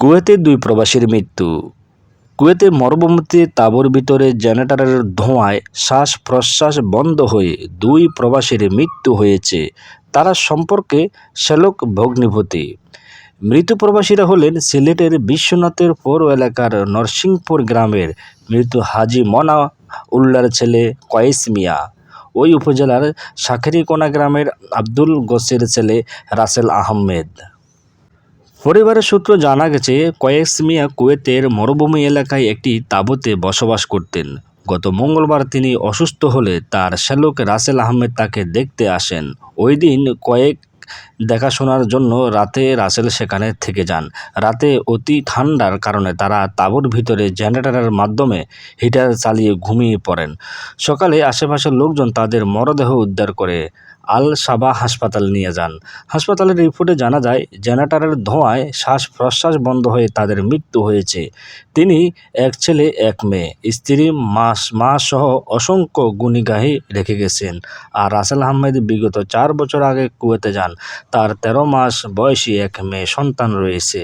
কুয়েতে দুই প্রবাসীর মৃত্যু। কুয়েতে মরুভূমিতে তাঁবুর ভিতরে জেনারেটরের ধোঁয়ায় শ্বাস প্রশ্বাস বন্ধ হয়ে দুই প্রবাসীর মৃত্যু হয়েছে। তারা সম্পর্কে শ্যালক ভগ্নিপতি মৃত প্রবাসীরা হলেন সিলেটের বিশ্বনাথের পৌর এলাকার নরসিংপুর গ্রামের মৃত হাজি মনা উল্লার ছেলে কয়েস মিয়া। ওই উপজেলার শাখেরিকোনা গ্রামের আব্দুল গোসের ছেলে রাসেল আহমেদ। পরিবারের সূত্র জানা গেছে কয়েস মিয়া কুয়েতের মরুভূমি এলাকায় একটি তাঁবুতে বসবাস করতেন। গত মঙ্গলবার তিনি অসুস্থ হলে তার শ্যালক রাসেল আহমেদ তাকে দেখতে আসেন। ওই দিন কয়েক দেখাশোনার জন্য রাতে রাসেল সেখানে থেকে যান। রাতে অতি ঠান্ডার কারণে তারা তাঁবুর ভিতরে জেনারেটরের মাধ্যমে হিটার চালিয়ে ঘুমিয়ে পড়েন। সকালে আশেপাশের লোকজন তাদের মরদেহ উদ্ধার করে আল সাবা হাসপাতাল নিয়ে যান। হাসপাতালের রিপোর্টে জানা যায়, জেনারেটরের ধোঁয়ায় শ্বাস প্রশ্বাস বন্ধ হয়ে তাদের মৃত্যু হয়েছে। তিনি এক ছেলে, এক মেয়ে। স্ত্রী, মাস মা সহ অসংখ্য গুণীগাহী রেখে গেছেন। আর রাসেল আহমেদ বিগত চার বছর আগে কুয়েতে যান। তার তেরো মাস বয়সী এক মেয়ে সন্তান রয়েছে।